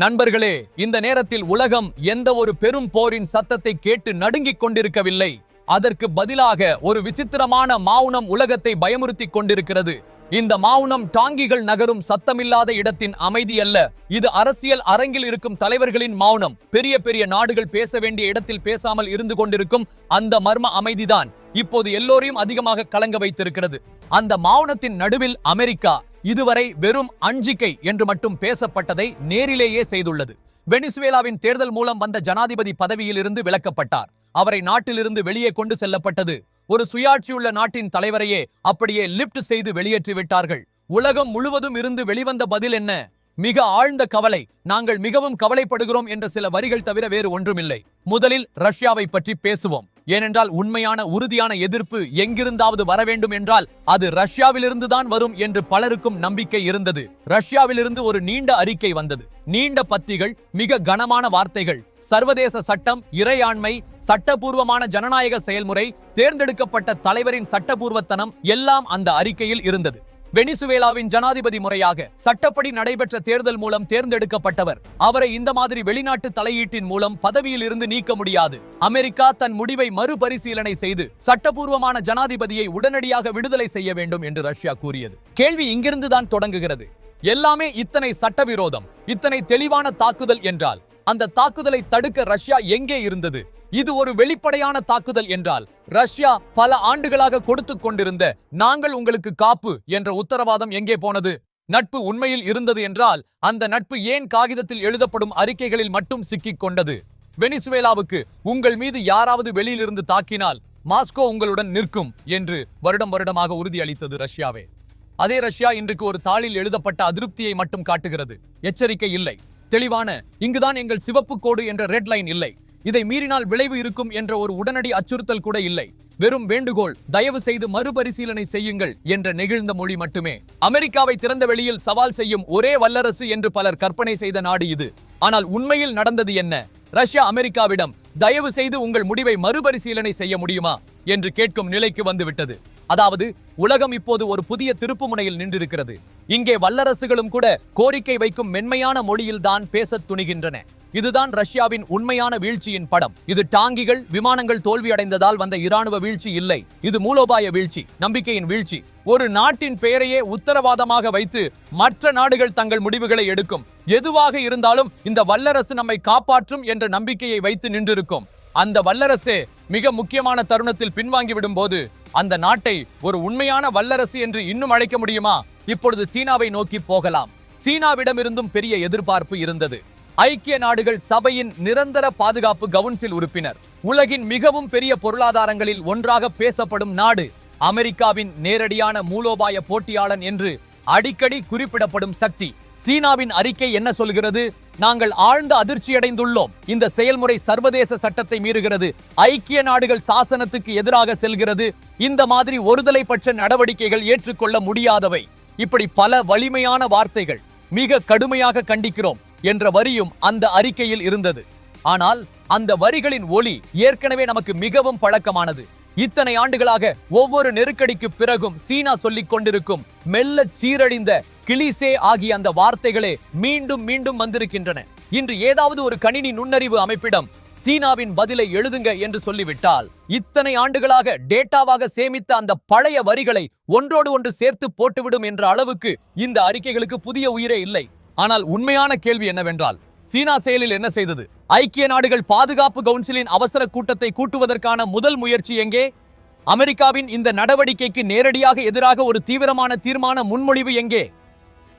நண்பர்களே இந்த நேரத்தில் உலகம் எந்த ஒரு பெரும் போரின் சத்தத்தை கேட்டு நடுங்கிக் கொண்டிருக்கவில்லை. அதற்கு பதிலாக ஒரு விசித்திரமான மௌனம் உலகத்தை பயமுறுத்திக் கொண்டிருக்கிறது. இந்த மௌனம் டாங்கிகள் நகரும் சத்தமில்லாத இடத்தின் அமைதி அல்ல. இது அரசியல் அரங்கில் இருக்கும் தலைவர்களின் மௌனம் பெரிய பெரிய நாடுகள் பேச வேண்டிய இடத்தில் பேசாமல் இருந்து கொண்டிருக்கும் அந்த மர்ம அமைதிதான் இப்போது எல்லோரையும் அதிகமாக கலங்க வைத்திருக்கிறது. அந்த மௌனத்தின் நடுவில் அமெரிக்கா இதுவரை வெறும் அஞ்சிக்கை என்று மட்டும் பேசப்பட்டதை நேரிலேயே செய்துள்ளது. வெனிசுவேலாவின் தேர்தல் மூலம் வந்த ஜனாதிபதி பதவியிலிருந்து விலக்கப்பட்டார். அவரை நாட்டிலிருந்து வெளியே கொண்டு செல்லப்பட்டது. ஒரு சுயாட்சியுள்ள நாட்டின் தலைவரையே அப்படியே லிப்ட் செய்து வெளியேற்றிவிட்டார்கள். உலகம் முழுவதும் இருந்து வெளிவந்த பதில் என்ன? மிக ஆழ்ந்த கவலை. நாங்கள் மிகவும் கவலைப்படுகிறோம் என்ற சில வரிகள் தவிர வேறு ஒன்றுமில்லை. முதலில் ரஷ்யாவை பற்றி பேசுவோம். ஏனென்றால் உண்மையான உறுதியான எதிர்ப்பு எங்கிருந்தாவது வர வேண்டும் என்றால் அது ரஷ்யாவிலிருந்து தான் வரும் என்று பலருக்கும் நம்பிக்கை இருந்தது. ரஷ்யாவிலிருந்து ஒரு நீண்ட அறிக்கை வந்தது. நீண்ட பத்திகள் மிக கனமான வார்த்தைகள். சர்வதேச சட்டம் இறையாண்மை சட்டபூர்வமான ஜனநாயக செயல்முறை தேர்ந்தெடுக்கப்பட்ட தலைவரின் சட்டபூர்வத்தனம் எல்லாம் அந்த அறிக்கையில் இருந்தது. வெனிசுவேலாவின் ஜனாதிபதி முறையாக சட்டப்படி நடைபெற்ற தேர்தல் மூலம் தேர்ந்தெடுக்கப்பட்டவர். அவரை இந்த மாதிரி வெளிநாட்டு தலையீட்டின் மூலம் பதவியில் இருந்து நீக்க முடியாது. அமெரிக்கா தன் முடிவை மறுபரிசீலனை செய்து சட்டபூர்வமான ஜனாதிபதியை உடனடியாக விடுதலை செய்ய வேண்டும் என்று ரஷ்யா கூறியது. கேள்வி இங்கிருந்துதான் தொடங்குகிறது. எல்லாமே இத்தனை சட்டவிரோதம் இத்தனை தெளிவான தாக்குதல் என்றால் அந்த தாக்குதலை தடுக்க ரஷ்யா எங்கே இருந்தது? இது ஒரு வெளிப்படையான தாக்குதல் என்றால் ரஷ்யா பல ஆண்டுகளாக கொடுத்து கொண்டிருந்த நாங்கள் உங்களுக்கு காப்பு என்ற உத்தரவாதம் எங்கே போனது? நட்பு உண்மையில் இருந்தது என்றால் அந்த நட்பு ஏன் காகிதத்தில் எழுதப்படும் அறிக்கைகளில் மட்டும் சிக்கிக் கொண்டது? வெனிசுவேலாவுக்கு உங்கள் மீது யாராவது வெளியிலிருந்து தாக்கினால் மாஸ்கோ உங்களுடன் நிற்கும் என்று வருடம் வருடமாக உறுதியளித்தது ரஷ்யாவே. அதே ரஷ்யா இன்றைக்கு ஒரு தாளில் எழுதப்பட்ட அதிருப்தியை மட்டும் காட்டுகிறது. எச்சரிக்கை இல்லை. தெளிவான இங்குதான் எங்கள் சிவப்பு கோடு என்ற ரெட் லைன் இல்லை. இதை மீறினால் விளைவு இருக்கும் என்ற ஒரு உடனடி அச்சுறுத்தல் கூட இல்லை. வெறும் வேண்டுகோள் தயவு செய்து மறுபரிசீலனை செய்யுங்கள் என்ற நெகிழ்ந்த மொழி மட்டுமே. அமெரிக்காவை திறந்த வெளியில் சவால் செய்யும் ஒரே வல்லரசு என்று பலர் கற்பனை செய்த நாடு இது. ஆனால் உண்மையில் நடந்தது என்ன? ரஷ்யா அமெரிக்காவிடம் தயவு செய்து உங்கள் முடிவை மறுபரிசீலனை செய்ய முடியுமா? என்று கேட்கும் நிலைக்கு வந்துவிட்டது. அதாவது உலகம் இப்போது ஒரு புதிய திருப்பு முனையில் நின்றிருக்கிறது. இங்கே வல்லரசுகளும் கூட கோரிக்கை வைக்கும் மென்மையான மொழியில்தான் பேசத் துணிகின்றன. இதுதான் ரஷ்யாவின் உண்மையான வீழ்ச்சியின் படம். இது டாங்கிகள் விமானங்கள் தோல்வியடைந்ததால் வந்த இராணுவ வீழ்ச்சி இல்லை. இது மூலோபாய வீழ்ச்சி நம்பிக்கையின் வீழ்ச்சி. ஒரு நாட்டின் பெயரையே உத்தரவாதமாக வைத்து மற்ற நாடுகள் தங்கள் முடிவுகளை எடுக்கும். எதுவாக இருந்தாலும் இந்த வல்லரசு நம்மை காப்பாற்றும் என்ற நம்பிக்கையை வைத்து நின்றிருக்கும். அந்த வல்லரசே மிக முக்கியமான தருணத்தில் பின்வாங்கி விடும்போது அந்த நாட்டை ஒரு உண்மையான வல்லரசு என்று இன்னும் அழைக்க முடியுமா? இப்பொழுது சீனாவை நோக்கி போகலாம். சீனாவிடமிருந்தும் பெரிய எதிர்பார்ப்பு இருந்தது. ஐக்கிய நாடுகள் சபையின் நிரந்தர பாதுகாப்பு கவுன்சில் உறுப்பினர். உலகின் மிகவும் பெரிய பொருளாதாரங்களில் ஒன்றாக பேசப்படும் நாடு அமெரிக்காவின் நேரடியான மூலோபாய போட்டியாளன் என்று அடிக்கடி குறிப்பிடப்படும் சக்தி. சீனாவின் அறிக்கை என்ன சொல்கிறது? நாங்கள் ஆழ்ந்த அதிர்ச்சியடைந்துள்ளோம் இந்த செயல்முறை சர்வதேச சட்டத்தை மீறுகிறது. ஐக்கிய நாடுகள் சாசனத்துக்கு எதிராக செல்கிறது. இந்த மாதிரி ஒருதலை பட்ச நடவடிக்கைகள் ஏற்றுக்கொள்ள முடியாதவை. இப்படி பல வலிமையான வார்த்தைகள் மிக கடுமையாக கண்டிக்கிறோம் என்ற வரியும் அந்த அறிக்கையில் இருந்தது. ஆனால் அந்த வரிகளின் ஒளி ஏற்கனவே நமக்கு மிகவும் பழக்கமானது. இத்தனை ஆண்டுகளாக ஒவ்வொரு நெருக்கடிக்கு பிறகும் சீனா சொல்லிக் கொண்டிருக்கும் மெல்ல சீரழிந்த கிளிசே ஆகிய அந்த வார்த்தைகளே மீண்டும் மீண்டும் வந்திருக்கின்றன. இன்று ஏதாவது ஒரு கணினி நுண்ணறிவு அமைப்பிடம் சீனாவின் பதிலை எழுதுங்க என்று சொல்லிவிட்டால் இத்தனை ஆண்டுகளாக டேட்டாவாக சேமித்த அந்த பழைய வரிகளை ஒன்றோடு ஒன்று சேர்த்து போட்டுவிடும் என்ற அளவுக்கு இந்த அறிக்கைகளுக்கு புதிய உயிரே இல்லை. ஆனால் உண்மையான கேள்வி என்னவென்றால் சீனா செயலில் என்ன செய்தது? ஐக்கிய நாடுகள் பாதுகாப்பு கவுன்சிலின் அவசர கூட்டத்தை கூட்டுவதற்கான முதல் முயற்சி எங்கே? அமெரிக்காவின் இந்த நடவடிக்கைக்கு நேரடியாக எதிராக ஒரு தீவிரமான தீர்மான முன்மொழிவு எங்கே?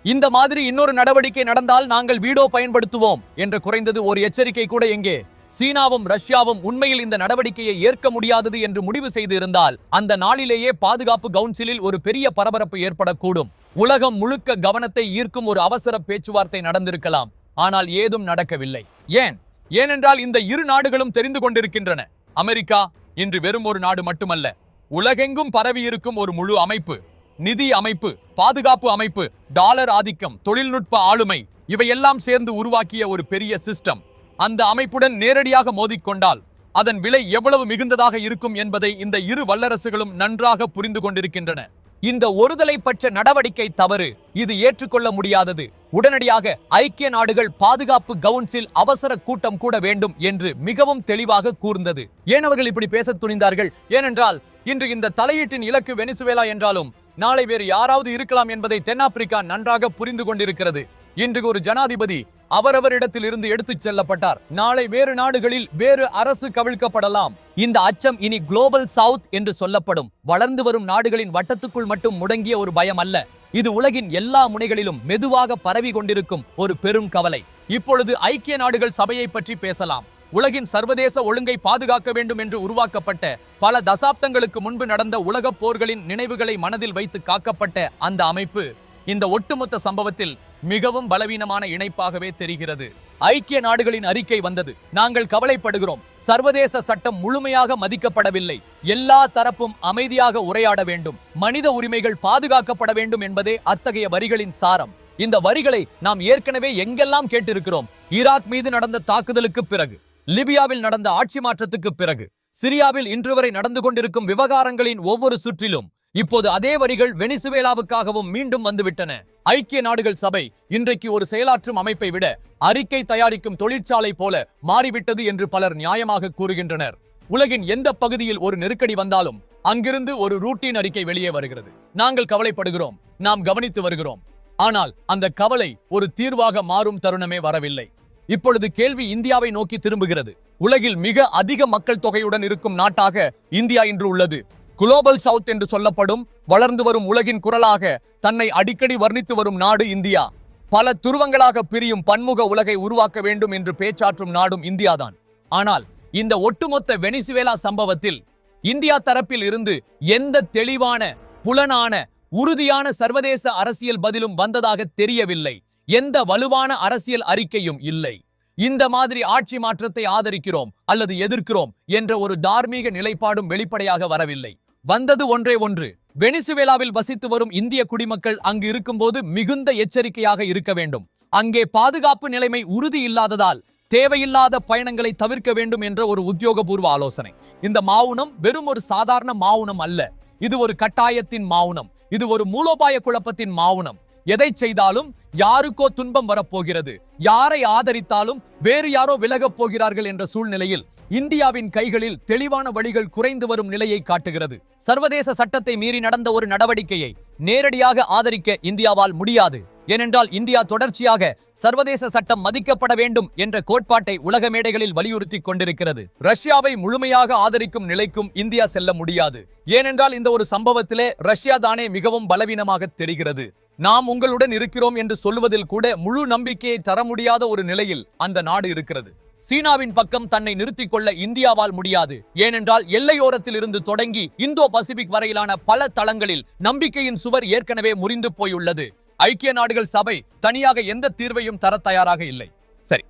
இந்த மாதிரி இன்னொரு நடவடிக்கை நடந்தால் நாங்கள் வீடோ பயன்படுத்துவோம் என்ற குறைந்தது ஒரு எச்சரிக்கை கூட எங்கே சீனாவும் ரஷ்யாவும் உண்மையில் இந்த நடவடிக்கையை ஏற்க முடியாதது என்று முடிவு செய்து இருந்தால் அந்த நாளிலேயே பாதுகாப்பு கவுன்சிலில் ஒரு பெரிய பரபரப்பு ஏற்படக்கூடும். உலகம் முழுக்க கவனத்தை ஈர்க்கும் ஒரு அவசர பேச்சுவார்த்தை நடந்திருக்கலாம் ஆனால் ஏதும் நடக்கவில்லை. ஏன்? ஏனென்றால் இந்த இரு நாடுகளும் தெரிந்து கொண்டிருக்கின்றன. அமெரிக்கா இன்று வெறும் ஒரு நாடு மட்டுமல்ல உலகெங்கும் பரவியிருக்கும் ஒரு முழு அமைப்பு. நிதி அமைப்பு பாதுகாப்பு அமைப்பு டாலர் ஆதிக்கம் தொழில்நுட்ப ஆளுமை இவையெல்லாம் சேர்ந்து உருவாக்கிய ஒரு பெரிய சிஸ்டம். அந்த அமைப்புடன் நேரடியாக மோதிக்கொண்டால் அதன் விலை எவ்வளவு மிகுந்ததாக இருக்கும் என்பதை இந்த இரு வல்லரசுகளும் நன்றாக புரிந்து கொண்டிருக்கின்றன. இந்த ஒருதலை பட்ச நடவடிக்கை தவறு இது ஏற்றுக்கொள்ள முடியாதது. உடனடியாக ஐக்கிய நாடுகள் பாதுகாப்பு கவுன்சில் அவசர கூட்டம் கூட வேண்டும் என்று மிகவும் தெளிவாக கூர்ந்தது. ஏன் அவர்கள் இப்படி பேச துணிந்தார்கள்? ஏனென்றால் இன்று இந்த தலையீட்டின் இலக்கு வெனிசுவேலா என்றாலும் நாளை வேறு யாராவது இருக்கலாம் என்பதை தென்னாப்பிரிக்கா நன்றாக புரிந்து கொண்டிருக்கிறது. இன்று ஒரு ஜனாதிபதி அவரவரிடத்தில் இருந்து எடுத்துச் செல்லப்பட்டார். நாளை வேறு நாடுகளில் வேறு அரசு கவிழ்க்கப்படலாம். இந்த அச்சம் இனி குளோபல் சவுத் என்று சொல்லப்படும். வளர்ந்து வரும் நாடுகளின் வட்டத்துக்குள் மட்டும் முடங்கிய ஒரு பயம் அல்ல. இது உலகின் எல்லா முனைகளிலும் மெதுவாக பரவி கொண்டிருக்கும் ஒரு பெரும் கவலை. இப்பொழுது ஐக்கிய நாடுகள் சபையை பற்றி பேசலாம். உலகின் சர்வதேச ஒழுங்கை பாதுகாக்க வேண்டும் என்று உருவாக்கப்பட்ட பல தசாப்தங்களுக்கு முன்பு நடந்த உலகப் போர்களின் நினைவுகளை மனதில் வைத்து காக்கப்பட்ட அந்த அமைப்பு இந்த ஒட்டுமொத்த சம்பவத்தில் மிகவும் பலவீனமான இணைப்பாகவே தெரிகிறது. ஐக்கிய நாடுகளின் அறிக்கை வந்தது. நாங்கள் கவலைப்படுகிறோம். சர்வதேச சட்டம் முழுமையாக மதிக்கப்படவில்லை. எல்லா தரப்பும் அமைதியாக உரையாட வேண்டும். மனித உரிமைகள் பாதுகாக்கப்பட வேண்டும் என்பதே அத்தகைய வரிகளின் சாரம். இந்த வரிகளை நாம் ஏற்கனவே எங்கெல்லாம் கேட்டிருக்கிறோம்? ஈராக் மீது நடந்த தாக்குதலுக்கு பிறகு. லிபியாவில் நடந்த ஆட்சி மாற்றத்துக்கு பிறகு சிரியாவில் இன்று வரை நடந்து கொண்டிருக்கும் விவகாரங்களின் ஒவ்வொரு சுற்றிலும் இப்போது அதே வரிகள் வெனிசுவேலாவுக்காகவும் மீண்டும் வந்துவிட்டன. ஐக்கிய நாடுகள் சபை இன்றைக்கு ஒரு செயலாற்றும் அமைப்பை விட அறிக்கை தயாரிக்கும் தொழிற்சாலை போல மாறிவிட்டது என்று பலர் நியாயமாக கூறுகின்றனர். உலகின் எந்த பகுதியில் ஒரு நெருக்கடி வந்தாலும் அங்கிருந்து ஒரு ரூட்டின் அறிக்கை வெளியே வருகிறது. நாங்கள் கவலைப்படுகிறோம் நாம் கவனித்து வருகிறோம். ஆனால் அந்த கவலை ஒரு தீர்வாக மாறும் தருணமே வரவில்லை. இப்பொழுது கேள்வி இந்தியாவை நோக்கி திரும்புகிறது. உலகில் மிக அதிக மக்கள் தொகையுடன் இருக்கும் நாட்டாக இந்தியா இன்று உள்ளது. குளோபல் சவுத் என்று சொல்லப்படும் வளர்ந்து வரும் உலகின் குரலாக தன்னை அடிக்கடி வர்ணித்து வரும் நாடு இந்தியா. பல துருவங்களாக பிரியும் பன்முக உலகை உருவாக்க வேண்டும் என்று பேச்சாற்றும் நாடும் இந்தியாதான். ஆனால் இந்த ஒட்டுமொத்த வெனிசுவேலா சம்பவத்தில் இந்தியா தரப்பில் இருந்து எந்த தெளிவான புலனான உறுதியான சர்வதேச அரசியல் பதிலும் வந்ததாக தெரியவில்லை. எந்த வலுவான அரசியல் அறிக்கையும் இல்லை. இந்த மாதிரி ஆட்சி மாற்றத்தை ஆதரிக்கிறோம் அல்லது எதிர்க்கிறோம் என்ற ஒரு தார்மீக நிலைப்பாடும் வெளிப்படையாக வரவில்லை. வந்தது ஒன்றே ஒன்று. வெனிசுவேலாவில் வசித்து வரும் இந்திய குடிமக்கள் அங்கு இருக்கும்போது மிகுந்த எச்சரிக்கையாக இருக்க வேண்டும். அங்கே பாதுகாப்பு நிலைமை உறுதி இல்லாததால் தேவையில்லாத பயணங்களை தவிர்க்க வேண்டும் என்ற ஒரு உத்தியோகபூர்வ ஆலோசனை. இந்த மாவுனம் வெறும் ஒரு சாதாரண மாவுனம் அல்ல. இது ஒரு கட்டாயத்தின் மாவுனம். இது ஒரு மூலோபாய குழப்பத்தின் மாவுனம். எதை செய்தாலும் யாருக்கோ துன்பம் வரப்போகிறது. யாரை ஆதரித்தாலும் வேறு யாரோ விலகப் போகிறார்கள் என்ற சூழ்நிலையில் இந்தியாவின் கைகளில் தெளிவான வழிகள் குறைந்து வரும் நிலையை காட்டுகிறது. சர்வதேச சட்டத்தை மீறி நடந்த ஒரு நடவடிக்கையை நேரடியாக ஆதரிக்க இந்தியாவால் முடியாது. ஏனென்றால் இந்தியா தொடர்ச்சியாக சர்வதேச சட்டம் மதிக்கப்பட வேண்டும் என்ற கோட்பாட்டை உலக மேடைகளில் வலியுறுத்தி கொண்டிருக்கிறது. ரஷ்யாவை முழுமையாக ஆதரிக்கும் நிலைக்கும் இந்தியா செல்ல முடியாது. ஏனென்றால் இந்த ஒரு சம்பவத்திலே ரஷ்யா தானே மிகவும் பலவீனமாக தெரிகிறது. நாம் உங்களுடன் இருக்கிறோம் என்று சொல்லுவதில் கூட முழு நம்பிக்கையை தர முடியாத ஒரு நிலையில் அந்த நாடு இருக்கிறது. சீனாவின் பக்கம் தன்னை நிறுத்திக் கொள்ள இந்தியாவால் முடியாது. ஏனென்றால் எல்லையோரத்தில் இருந்து தொடங்கி இந்தோ பசிபிக் வரையிலான பல தளங்களில் நம்பிக்கையின் சுவர் ஏற்கனவே முறிந்து போயுள்ளது. ஐக்கிய நாடுகள் சபை தனியாக எந்த தீர்வையும் தர தயாராக இல்லை. சரி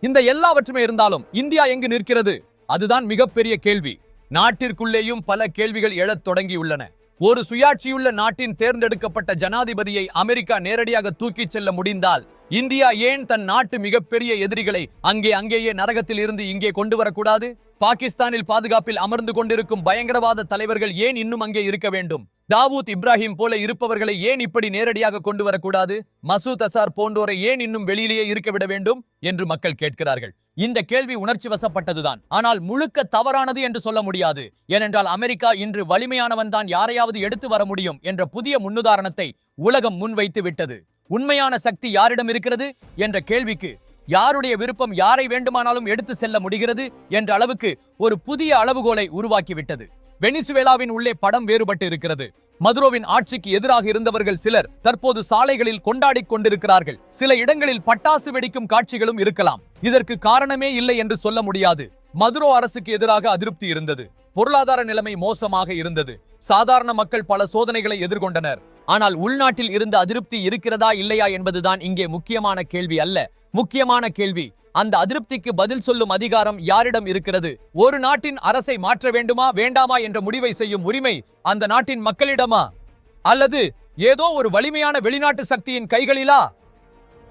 இந்த எல்லாவற்றுமே இருந்தாலும் இந்தியா எங்கு நிற்கிறது? அதுதான் மிகப்பெரிய கேள்வி. நாட்டிற்குள்ளேயும் பல கேள்விகள் எழத் தொடங்கியுள்ளன. ஒரு சுயாட்சியுள்ள நாட்டின் தேர்ந்தெடுக்கப்பட்ட ஜனாதிபதியை அமெரிக்கா நேரடியாக தூக்கிச் செல்ல முடிந்தால் இந்தியா ஏன் தன் நாட்டு மிகப்பெரிய எதிரிகளை அங்கே அங்கேயே நரகத்தில் இருந்து இங்கே கொண்டு வரக்கூடாது? பாகிஸ்தானில் பாதுகாப்பில் அமர்ந்து கொண்டிருக்கும் பயங்கரவாத தலைவர்கள் ஏன் இன்னும் அங்கே இருக்க வேண்டும்? தாவூத் இப்ராஹிம் போல இருப்பவர்களை ஏன் இப்படி நேரடியாக கொண்டு வரக்கூடாது? மசூத் அசார் போன்றோரை ஏன் இன்னும் வெளியிலேயே இருக்க விட வேண்டும்? என்று மக்கள் கேட்கிறார்கள். இந்த கேள்வி உணர்ச்சி வசப்பட்டதுதான். ஆனால் முழுக்க தவறானது என்று சொல்ல முடியாது. ஏனென்றால் அமெரிக்கா இன்று வலிமையானவன் தான் யாரையாவது எடுத்து வர முடியும் என்ற புதிய முன்னுதாரணத்தை உலகம் முன்வைத்து விட்டது. உண்மையான சக்தி யாரிடம் இருக்கிறது? என்ற கேள்விக்கு யாருடைய விருப்பம் யாரை வேண்டுமானாலும் எடுத்து செல்ல முடிகிறது? என்ற அளவுக்கு ஒரு புதிய அளவுகோலை உருவாக்கிவிட்டது வெனிசுவேலாவின் உள்ளே படம் வேறுபட்டு இருக்கிறது மதுரோவின் ஆட்சிக்கு எதிராக இருந்தவர்கள் சிலர் தற்போது சாலைகளில் கொண்டாடி கொண்டிருக்கிறார்கள். சில இடங்களில் பட்டாசு வெடிக்கும் காட்சிகளும் இருக்கலாம். இதற்கு காரணமே இல்லை என்று சொல்ல முடியாது. மதுரோ அரசுக்கு எதிராக அதிருப்தி இருந்தது. பொருளாதார நிலைமை மோசமாக இருந்தது. சாதாரண மக்கள் பல சோதனைகளை எதிர்கொண்டனர். ஆனால் உள்நாட்டில் இருந்த அதிருப்தி இருக்கிறதா இல்லையா என்பதுதான் இங்கே முக்கியமான கேள்வி அல்ல. முக்கியமான கேள்வி அந்த அதிருப்திக்கு பதில் சொல்லும் அதிகாரம் யாரிடம் இருக்கிறது? ஒரு நாட்டின் அரசை மாற்ற வேண்டுமா வேண்டாமா என்ற முடிவை செய்யும் உரிமை அந்த நாட்டின் மக்களிடமா? அல்லது ஏதோ ஒரு வலிமையான வெளிநாட்டு சக்தியின் கைகளிலா?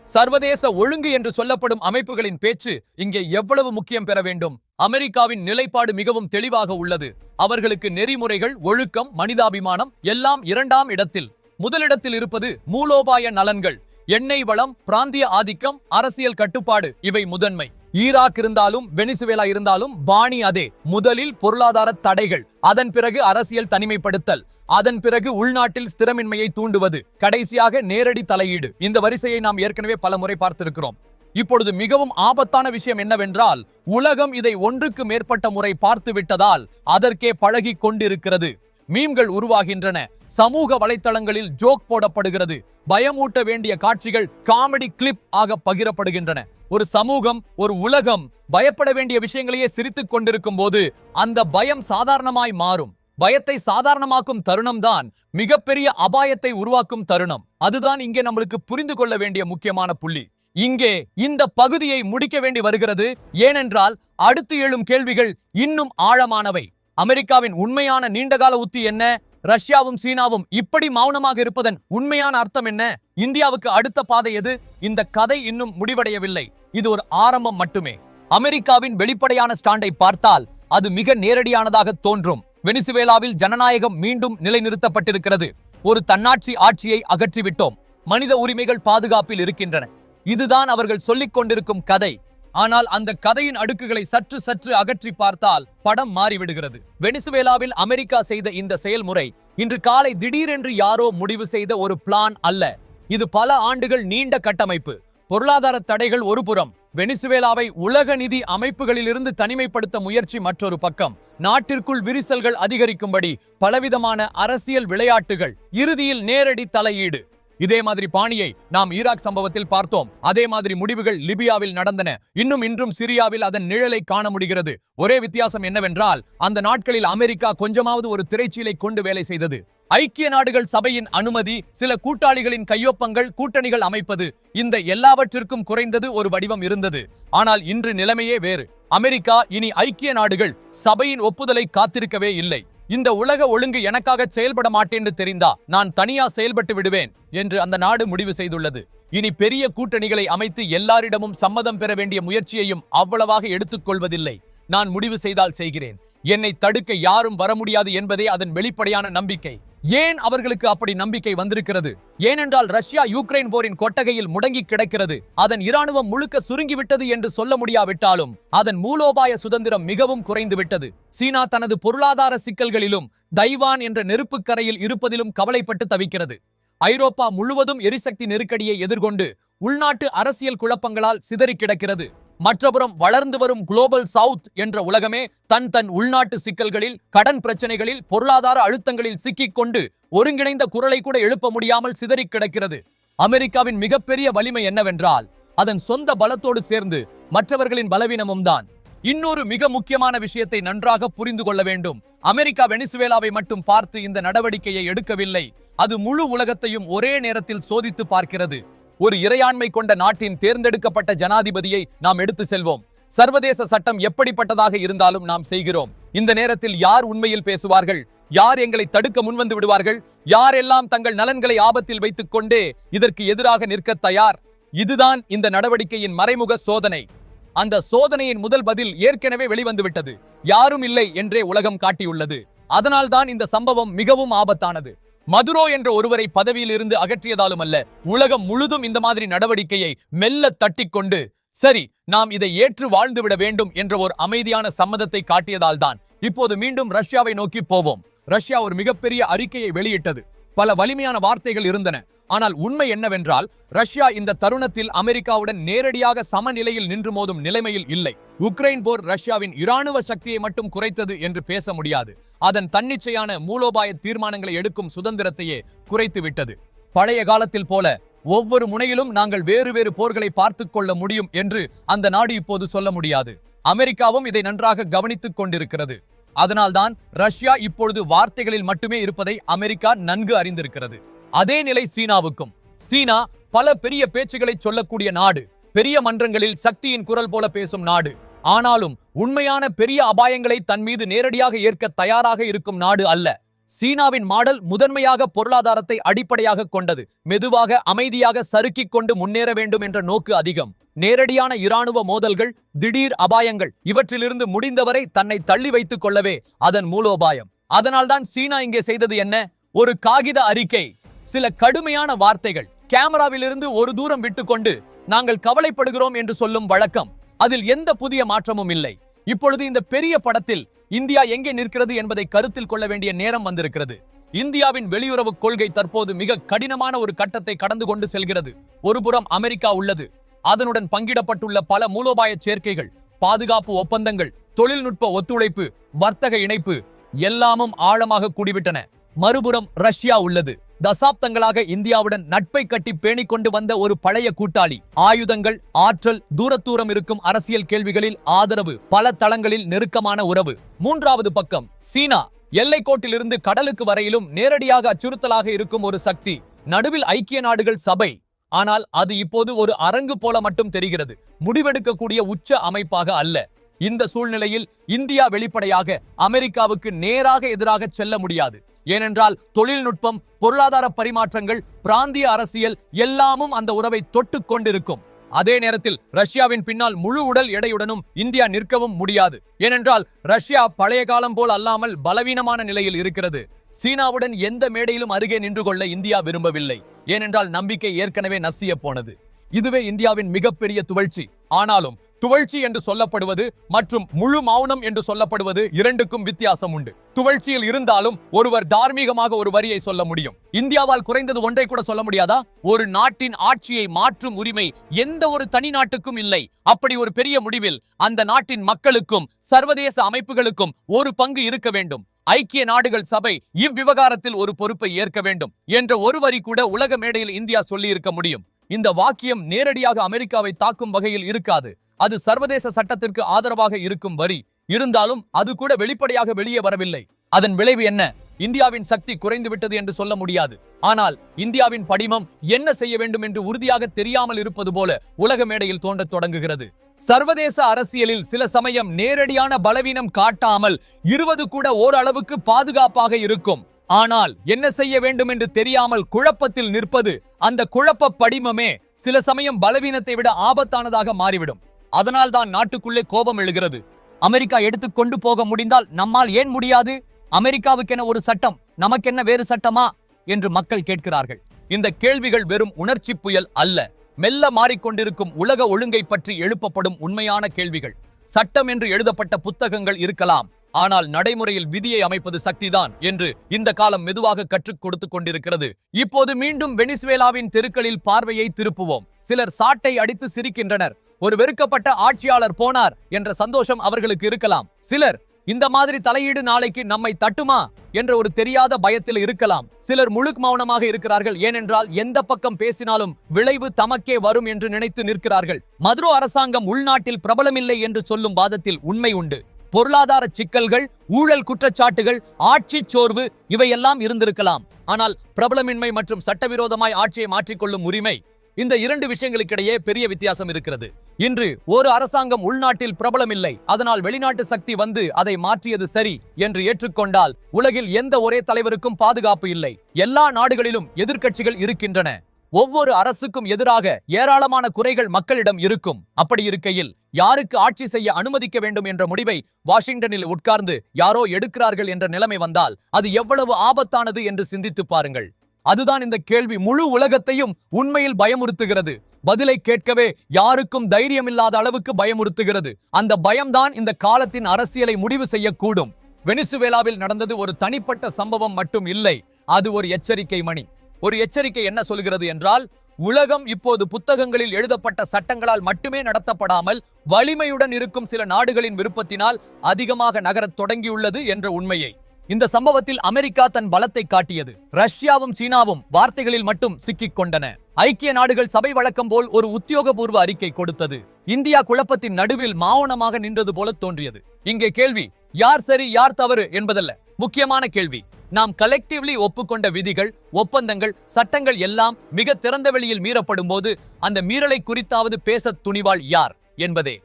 சர்வதேச ஒழுங்கு என்று சொல்லப்படும் அமைப்புகளின் பேச்சு இங்கே எவ்வளவு முக்கியம் பெற வேண்டும்? அமெரிக்காவின் நிலைப்பாடு மிகவும் தெளிவாக உள்ளது. அவர்களுக்கு நெறிமுறைகள் ஒழுக்கம் மனிதாபிமானம் எல்லாம் இரண்டாம் இடத்தில். முதலிடத்தில் இருப்பது மூலோபாய நலன்கள். எண்ணெய் வளம் பிராந்திய ஆதிக்கம் அரசியல் கட்டுப்பாடு இவை முதன்மை. ஈராக் இருந்தாலும் வெனிசுவேலா இருந்தாலும் பாணி அதே. முதலில் பொருளாதார தடைகள் அதன் பிறகு அரசியல் தனிமைப்படுத்தல் அதன் பிறகு உள்நாட்டில் ஸ்திரமின்மையை தூண்டுவது கடைசியாக நேரடி தலையீடு. இந்த வரிசையை நாம் ஏற்கனவே பல முறை பார்த்திருக்கிறோம். இப்பொழுது மிகவும் ஆபத்தான விஷயம் என்னவென்றால் உலகம் இதை ஒன்றுக்கு மேற்பட்ட முறை பார்த்து விட்டதால் அதற்கே பழகி கொண்டிருக்கிறது. மீம்கள் உருவாகின்றன. சமூக வலைத்தளங்களில் ஜோக் போடப்படுகிறது. பயமூட்ட வேண்டிய காட்சிகள் காமெடி கிளிப் ஆக பகிரப்படுகின்றன. ஒரு சமூகம் ஒரு உலகம் பயப்பட வேண்டிய விஷயங்களையே சிரித்துக் கொண்டிருக்கும் போது அந்த பயம் சாதாரணமாய் மாறும். பயத்தை சாதாரணமாக்கும் தருணம்தான் மிகப்பெரிய அபாயத்தை உருவாக்கும் தருணம். அதுதான் இங்கே நம்மளுக்கு புரிந்து கொள்ள வேண்டிய முக்கியமான புள்ளி. இங்கே இந்த பகுதியை முடிக்க வேண்டி வருகிறது. ஏனென்றால் அடுத்து எழும் கேள்விகள் இன்னும் ஆழமானவை. அமெரிக்காவின் உண்மையான நீண்டகால உத்தி என்ன? ரஷ்யாவும் சீனாவும் இப்படி மௌனமாக இருப்பதன் உண்மையான அர்த்தம் என்ன? இந்தியாவுக்கு அடுத்த பாதை எது? இந்த கதை இன்னும் முடிவடையவில்லை. இது ஒரு ஆரம்பம் மட்டுமே. அமெரிக்காவின் வெளிப்படையான ஸ்டாண்டை பார்த்தால் அது மிக நேரடியானதாக தோன்றும். வெனிசுவேலாவில் ஜனநாயகம் மீண்டும் நிலைநிறுத்தப்பட்டிருக்கிறது. ஒரு தன்னாட்சி ஆட்சியை அகற்றிவிட்டோம். மனித உரிமைகள் பாதுகாப்பில் இருக்கின்றன. இதுதான் அவர்கள் சொல்லிக் கொண்டிருக்கும் கதை. ஆனால் அந்த கதையின் அடுக்குகளை சற்று சற்று அகற்றி பார்த்தால் படம் மாறிவிடுகிறது. வெனிசுவேலாவில் அமெரிக்கா செய்த இந்த செயல்முறை இன்று காலை திடீரென்று யாரோ முடிவு செய்த ஒரு பிளான் அல்ல. இது பல ஆண்டுகள் நீண்ட கட்டமைப்பு. பொருளாதார தடைகள் ஒரு புறம் வெனிசுவேலாவை உலக நிதி அமைப்புகளிலிருந்து தனிமைப்படுத்த முயற்சி மற்றொரு பக்கம் நாட்டிற்குள் விரிசல்கள் அதிகரிக்கும்படி பலவிதமான அரசியல் விளையாட்டுகள் இறுதியில் நேரடி தலையீடு. இதே மாதிரி பாணியை நாம் ஈராக் சம்பவத்தில் பார்த்தோம். அதே மாதிரி முடிவுகள் லிபியாவில் நடந்தன. இன்னும் இன்றும் சிரியாவில் அதன் நிழலை காண முடிகிறது. ஒரே வித்தியாசம் என்னவென்றால் அந்த நாட்களில் அமெரிக்கா கொஞ்சமாவது ஒரு திரைச்சீலை கொண்டு வேலை செய்தது. ஐக்கிய நாடுகள் சபையின் அனுமதி சில கூட்டாளிகளின் கையொப்பங்கள் கூட்டணிகள் அமைப்பது இந்த எல்லாவற்றிற்கும் குறைந்தது ஒரு வடிவம் இருந்தது. ஆனால் இன்று நிலைமையே வேறு. அமெரிக்கா இனி ஐக்கிய நாடுகள் சபையின் ஒப்புதலை காத்திருக்கவே இல்லை. இந்த உலக ஒழுங்கு எனக்காக செயல்பட மாட்டேன்னு தெரிந்தா நான் தனியா செயல்பட்டு விடுவேன் என்று அந்த நாடு முடிவு செய்துள்ளது. இனி பெரிய கூட்டணிகளை அமைத்து எல்லாரிடமும் சம்மதம் பெற வேண்டிய முயற்சியையும் அவ்வளவாக எடுத்துக்கொள்வதில்லை. நான் முடிவு செய்தால் செய்கிறேன். என்னை தடுக்க யாரும் வர முடியாது என்பதே அதன் வெளிப்படையான நம்பிக்கை. ஏன் அவர்களுக்கு அப்படி நம்பிக்கை வந்திருக்கிறது? ஏனென்றால் ரஷ்யா யுக்ரைன் போரின் கொட்டகையில் முடங்கி கிடக்கிறது. அதன் இராணுவம் முழுக்க சுருங்கிவிட்டது என்று சொல்ல முடியாவிட்டாலும் அதன் மூலோபாய சுதந்திரம் மிகவும் குறைந்துவிட்டது. சீனா தனது பொருளாதார சிக்கல்களிலும் தைவான் என்ற நெருப்புக்கரையில் இருப்பதிலும் கவலைப்பட்டு தவிக்கிறது. ஐரோப்பா முழுவதும் எரிசக்தி நெருக்கடியை எதிர்கொண்டு உள்நாட்டு அரசியல் குழப்பங்களால் சிதறி கிடக்கிறது. மற்றபுறம் வளர்ந்து வரும் குளோபல் சவுத் என்ற உலகமே தன் தன் உள்நாட்டு சிக்கல்களில் கடன் பிரச்சனைகளில் பொருளாதார அழுத்தங்களில் சிக்கிக்கொண்டு ஒருங்கிணைந்த குரலை கூட எழுப்ப முடியாமல் சிதறிக் கிடக்கிறது. அமெரிக்காவின் மிகப்பெரிய வலிமை என்னவென்றால் அதன் சொந்த பலத்தோடு சேர்ந்து மற்றவர்களின் பலவீனமும் தான். இன்னொரு மிக முக்கியமான விஷயத்தை நன்றாக புரிந்து கொள்ள வேண்டும். அமெரிக்கா வெனிசுவேலாவை மட்டும் பார்த்து இந்த நடவடிக்கையை எடுக்கவில்லை. அது முழு உலகத்தையும் ஒரே நேரத்தில் சோதித்து பார்க்கிறது. ஒரு இறையாண்மை கொண்ட நாட்டின் தேர்ந்தெடுக்கப்பட்ட ஜனாதிபதியை நாம் எடுத்து செல்வோம். சர்வதேச சட்டம் எப்படிப்பட்டதாக இருந்தாலும் நாம் செய்கிறோம். இந்த நேரத்தில் யார் உண்மையில் பேசுவார்கள்? யார் எங்களை தடுக்க முன்வந்து விடுவார்கள்? யாரெல்லாம் தங்கள் நலன்களை ஆபத்தில் வைத்துக் கொண்டே இதற்கு எதிராக நிற்க தயார்? இதுதான் இந்த நடவடிக்கையின் மறைமுக சோதனை. அந்த சோதனையின் முதல் பதில் ஏற்கனவே வெளிவந்துவிட்டது யாரும் இல்லை என்றே உலகம் காட்டியுள்ளது. அதனால்தான் இந்த சம்பவம் மிகவும் ஆபத்தானது. மதுரோ என்ற ஒருவரை பதவியில் இருந்து அகற்றியதாலும் அல்ல உலகம் முழுதும் இந்த மாதிரி நடவடிக்கையை மெல்ல தட்டிக்கொண்டு சரி நாம் இதை ஏற்று வாழ்ந்துவிட வேண்டும் என்ற ஒரு அமைதியான சம்மதத்தை காட்டியதால்தான் இப்போது மீண்டும் ரஷ்யாவை நோக்கி போவோம். ரஷ்யா ஒரு மிகப்பெரிய அறிக்கையை வெளியிட்டது. பல வலிமையான வார்த்தைகள் இருந்தன. ஆனால் உண்மை என்னவென்றால் ரஷ்யா இந்த தருணத்தில் அமெரிக்காவுடன் நேரடியாக சமநிலையில் நின்று மோதும் நிலைமையில் இல்லை. உக்ரைன் போர் ரஷ்யாவின் இராணுவ சக்தியை மட்டும் குறைத்தது என்று பேச முடியாது. அதன் தன்னிச்சையான மூலோபாய தீர்மானங்களை எடுக்கும் சுதந்திரத்தையே குறைத்து விட்டது பழைய காலத்தில் போல ஒவ்வொரு முனையிலும் நாங்கள் வேறு வேறு போர்களை பார்த்து கொள்ள முடியும் என்று அந்த நாடு இப்போது சொல்ல முடியாது. அமெரிக்காவும் இதை நன்றாக கவனித்துக் கொண்டிருக்கிறது. அதனால்தான் ரஷ்யா இப்பொழுது வார்த்தைகளில் மட்டுமே இருப்பதை அமெரிக்கா நன்கு அறிந்திருக்கிறது. அதே நிலை சீனாவுக்கும். சீனா பல பெரிய பேச்சுகளை சொல்லக்கூடிய நாடு பெரிய மன்றங்களில் சக்தியின் குரல் போல பேசும் நாடு. ஆனாலும் உண்மையான பெரிய அபாயங்களை தன் மீது நேரடியாக ஏற்க தயாராக இருக்கும் நாடு அல்ல. சீனாவின் மாடல் முதன்மையாக பொருளாதாரத்தை அடிப்படையாக கொண்டது. மெதுவாக அமைதியாக சறுக்கிக் கொண்டு முன்னேற வேண்டும் என்ற நோக்கு அதிகம். நேரடியான இராணுவ மோதல்கள் திடீர் அபாயங்கள் இவற்றிலிருந்து முடிந்தவரை தன்னை தள்ளி வைத்துக் கொள்ளவே அதன் மூலோபாயம். அதனால்தான் சீனா இங்கே செய்தது என்ன? ஒரு காகித அறிக்கை. சில கடுமையான வார்த்தைகள். கேமராவிலிருந்து ஒரு தூரம் விட்டுக்கொண்டு நாங்கள் கவலைப்படுகிறோம் என்று சொல்லும் வழக்கம். அதில் எந்த புதிய மாற்றமும் இல்லை. இப்பொழுது இந்த பெரிய படத்தில் இந்தியா எங்கே நிற்கிறது என்பதை கருத்தில் கொள்ள வேண்டிய நேரம் வந்திருக்கிறது. இந்தியாவின் வெளியுறவு கொள்கை தற்போது மிக கடினமான ஒரு கட்டத்தை கடந்து கொண்டு செல்கிறது. ஒருபுறம் அமெரிக்கா உள்ளது. அதனுடன் பங்கிடப்பட்டுள்ள பல மூலோபாய சேர்க்கைகள் பாதுகாப்பு ஒப்பந்தங்கள் தொழில்நுட்ப ஒத்துழைப்பு வர்த்தக இணைப்பு எல்லாமும் ஆழமாக கூடிவிட்டன. மறுபுறம் ரஷ்யா உள்ளது. தசாப்தங்களாக இந்தியாவுடன் நட்பை கட்டி பேணிக் கொண்டு வந்த ஒரு பழைய கூட்டாளி. ஆயுதங்கள் ஆற்றல் தூரத்தூரம் இருக்கும் அரசியல் கேள்விகளில் ஆதரவு பல தளங்களில் நெருக்கமான உறவு. மூன்றாவது பக்கம் சீனா. எல்லைக்கோட்டிலிருந்து கடலுக்கு வரையிலும் நேரடியாக அச்சுறுத்தலாக இருக்கும் ஒரு சக்தி. நடுவில் ஐக்கிய நாடுகள் சபை. ஆனால் அது இப்போது ஒரு அரங்கு போல மட்டும் தெரிகிறது. முடிவெடுக்கக்கூடிய உச்ச அமைப்பாக அல்ல. இந்த சூழ்நிலையில் இந்தியா வெளிப்படையாக அமெரிக்காவுக்கு நேராக எதிராக செல்ல முடியாது. ஏனென்றால் தொழில்நுட்பம் பொருளாதார பரிமாற்றங்கள் பிராந்திய அரசியல் எல்லாமும் அந்த உறவை தொட்டு கொண்டிருக்கும். அதே நேரத்தில் ரஷ்யாவின் பின்னால் முழு உடல் எடையுடனும் இந்தியா நிற்கவும் முடியாது. ஏனென்றால் ரஷ்யா பழைய காலம் போல் அல்லாமல் பலவீனமான நிலையில் இருக்கிறது. சீனாவுடன் எந்த மேடையிலும் அருகே நின்று கொள்ள இந்தியா விரும்பவில்லை. ஏனென்றால் நம்பிக்கை ஏற்கனவே நசிய போனது. இதுவே இந்தியாவின் மிகப்பெரிய துவழ்ச்சி. ஆனாலும் துவழ்ச்சி என்று சொல்லப்படுவது மற்றும் முழு மௌனம் என்று சொல்லப்படுவது இரண்டுக்கும் வித்தியாசம் உண்டு. துவழ்ச்சியில் இருந்தாலும் ஒருவர் தார்மீகமாக ஒரு வரியை சொல்ல முடியும். இந்தியாவால் குறைந்தது ஒன்றை கூட சொல்ல முடியாதா? ஒரு நாட்டின் ஆட்சியை மாற்றும் உரிமை எந்த ஒரு தனி நாட்டுக்கும் இல்லை. அப்படி ஒரு பெரிய முடிவில் அந்த நாட்டின் மக்களுக்கும் சர்வதேச அமைப்புகளுக்கும் ஒரு பங்கு இருக்க வேண்டும். ஐக்கிய நாடுகள் சபை இவ்விவகாரத்தில் ஒரு பொறுப்பை ஏற்க வேண்டும் என்ற ஒரு வரி கூட உலக மேடையில் இந்தியா சொல்லி இருக்க முடியும். இந்த வாக்கியம் நேரடியாக அமெரிக்காவை தாக்கும் வகையில் இருக்காது. அது சர்வதேச சட்டத்திற்கு ஆதரவாக இருக்கும் வரி. இருந்தாலும் அது கூட வெளிப்படையாக வெளியே வரவில்லை. அதன் விளைவு என்ன? இந்தியாவின் சக்தி குறைந்து விட்டது என்று சொல்ல முடியாது. ஆனால் இந்தியாவின் படிமம் என்ன செய்ய வேண்டும் என்று உறுதியாக தெரியாமல் இருப்பது போல உலக மேடையில் தோன்றத் தொடங்குகிறது. சர்வதேச அரசியலில் சில சமயம் நேரடியான பலவீனம் காட்டாமல் இருவது கூட ஓரளவுக்கு பாதுகாப்பாக இருக்கும். ஆனால் என்ன செய்ய வேண்டும் என்று தெரியாமல் குழப்பத்தில் நிற்பது அந்த குழப்ப படிமமே சில சமயம் பலவீனத்தை விட ஆபத்தானதாக மாறிவிடும். அதனால் தான் நாட்டுக்குள்ளே கோபம் எழுகிறது. அமெரிக்கா எடுத்துக்கொண்டு போக முடிந்தால் நம்மால் ஏன் முடியாது? அமெரிக்காவுக்கென ஒரு சட்டம் நமக்கென்ன வேறு சட்டமா? என்று மக்கள் கேட்கிறார்கள். இந்த கேள்விகள் வெறும் உணர்ச்சி புயல் அல்ல. மெல்ல மாறிக்கொண்டிருக்கும் உலக ஒழுங்கை பற்றி எழுப்பப்படும் உண்மையான கேள்விகள். சட்டம் என்று எழுதப்பட்ட புத்தகங்கள் இருக்கலாம். ஆனால் நடைமுறையில் விதியை அமைப்பது சக்திதான் என்று இந்த காலம் மெதுவாக கற்றுக் கொடுத்து கொண்டிருக்கிறது. இப்போது மீண்டும் வெனிசுவேலாவின் தெருக்களில் பார்வையை திருப்புவோம். சிலர் சாட்டை அடித்து சிரிக்கின்றனர். ஒரு வெறுக்கப்பட்ட ஆட்சியாளர் போனார் என்ற சந்தோஷம் அவர்களுக்கு இருக்கலாம். சிலர் இந்த மாதிரி தலையீடு நாளைக்கு நம்மை தட்டுமா? என்ற ஒரு தெரியாத பயத்தில் இருக்கலாம். சிலர் முழுக் மௌனமாக இருக்கிறார்கள். ஏனென்றால் எந்த பக்கம் பேசினாலும் விளைவு தமக்கே வரும் என்று நினைத்து நிற்கிறார்கள். மதுரோ அரசாங்கம் உள்நாட்டில் பிரபலமில்லை என்று சொல்லும் வாதத்தில் உண்மை உண்டு. பொருளாதார சிக்கல்கள் ஊழல் குற்றச்சாட்டுகள் ஆட்சி சோர்வு இவையெல்லாம் இருந்திருக்கலாம். ஆனால் பிரபலமின்மை மற்றும் சட்டவிரோதமாய் ஆட்சியை மாற்றிக்கொள்ளும் உரிமை இந்த இரண்டு விஷயங்களுக்கிடையே பெரிய வித்தியாசம் இருக்கிறது. இன்று ஒரு அரசாங்கம் உள்நாட்டில் பிரபலமில்லை. அதனால் வெளிநாட்டு சக்தி வந்து அதை மாற்றியது சரி என்று ஏற்றுக்கொண்டால் உலகில் எந்த ஒரே தலைவருக்கும் பாதுகாப்பு இல்லை. எல்லா நாடுகளிலும் எதிர்க்கட்சிகள் இருக்கின்றன. ஒவ்வொரு அரசுக்கும் எதிராக ஏராளமான குறைகள் மக்களிடம் இருக்கும். அப்படி இருக்கையில் யாருக்கு ஆட்சி செய்ய அனுமதிக்க வேண்டும் என்ற முடிவை வாஷிங்டனில் உட்கார்ந்து யாரோ எடுக்கிறார்கள் என்ற நிலைமை வந்தால் அது எவ்வளவு ஆபத்தானது என்று சிந்தித்து பாருங்கள். அதுதான் இந்த கேள்வி முழு உலகத்தையும் உண்மையில் பயமுறுத்துகிறது. பதிலை கேட்கவே யாருக்கும் தைரியம் இல்லாத அளவுக்கு பயமுறுத்துகிறது. அந்த பயம்தான் இந்த காலத்தின் அரசியலை முடிவு செய்யக்கூடும். வெனிசுவேலாவில் நடந்தது ஒரு தனிப்பட்ட சம்பவம் மட்டும் இல்லை. அது ஒரு எச்சரிக்கை மணி. ஒரு எச்சரிக்கை என்ன சொல்கிறது என்றால் உலகம் இப்போது புத்தகங்களில் எழுதப்பட்ட சட்டங்களால் மட்டுமே நடத்தப்படாமல் வலிமையுடன் இருக்கும் சில நாடுகளின் விருப்பத்தினால் அதிகமாக நகரத் தொடங்கியுள்ளது என்ற உண்மையை. இந்த சம்பவத்தில் அமெரிக்கா தன் பலத்தை காட்டியது. ரஷ்யாவும் சீனாவும் வார்த்தைகளில் மட்டும் சிக்கிக் கொண்டன. ஐக்கிய நாடுகள் சபை வழக்கம் போல் ஒரு உத்தியோகபூர்வ அறிக்கை கொடுத்தது. இந்தியா குழப்பத்தின் நடுவில் மாவனமாக நின்றது போல தோன்றியது. இங்கே கேள்வி யார் சரி யார் தவறு என்பதல்ல. முக்கியமான கேள்வி நாம் கலெக்டிவ்லி ஒப்புக்கொண்ட விதிகள் ஒப்பந்தங்கள் சட்டங்கள் எல்லாம் மிக திறந்த வெளியில் மீறப்படும் போது அந்த மீறலை குறித்தாவது பேச துணிவாள் யார் என்பதே.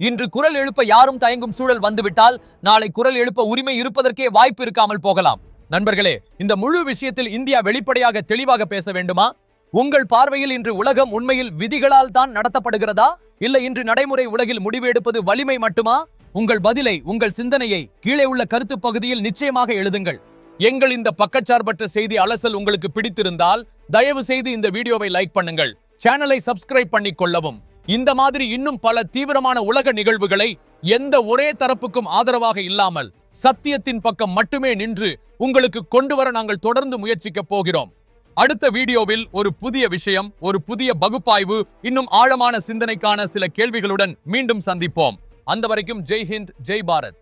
இன்று குரல் எழுப்ப யாரும் தயங்கும் சூழல் வந்துவிட்டால் நாளை குரல் எழுப்ப உரிமை இருப்பதற்கே வாய்ப்பு இருக்காமல் போகலாம். நண்பர்களே இந்த முழு விஷயத்தில் இந்தியா வெளிப்படையாக தெளிவாக பேச வேண்டுமா? உங்கள் பார்வையில் இன்று உலகம் உண்மையில் விதிகளால் தான் நடத்தப்படுகிறதா? இல்லை இன்று நடைமுறை உலகில் முடிவு எடுப்பது வலிமை மட்டுமா? உங்கள் பதிலை உங்கள் சிந்தனையை கீழே உள்ள கருத்து பகுதியில் நிச்சயமாக எழுதுங்கள். எங்கள் இந்த பக்கச்சார்பற்ற செய்தி அலசல் உங்களுக்கு பிடித்திருந்தால் தயவு செய்து இந்த வீடியோவை லைக் பண்ணுங்கள் சேனலை சப்ஸ்கிரைப் பண்ணிக் கொள்ளவும். இந்த மாதிரி இன்னும் பல தீவிரமான உலக நிகழ்வுகளை எந்த ஒரே தரப்புக்கும் ஆதரவாக இல்லாமல் சத்தியத்தின் பக்கம் மட்டுமே நின்று உங்களுக்கு கொண்டு வர நாங்கள் தொடர்ந்து முயற்சிக்கப் போகிறோம். அடுத்த வீடியோவில் ஒரு புதிய விஷயம் ஒரு புதிய பகுப்பாய்வு இன்னும் ஆழமான சிந்தனைக்கான சில கேள்விகளுடன் மீண்டும் சந்திப்போம். அந்த வரைக்கும் ஜெய் ஹிந்த் ஜெய் பாரத்.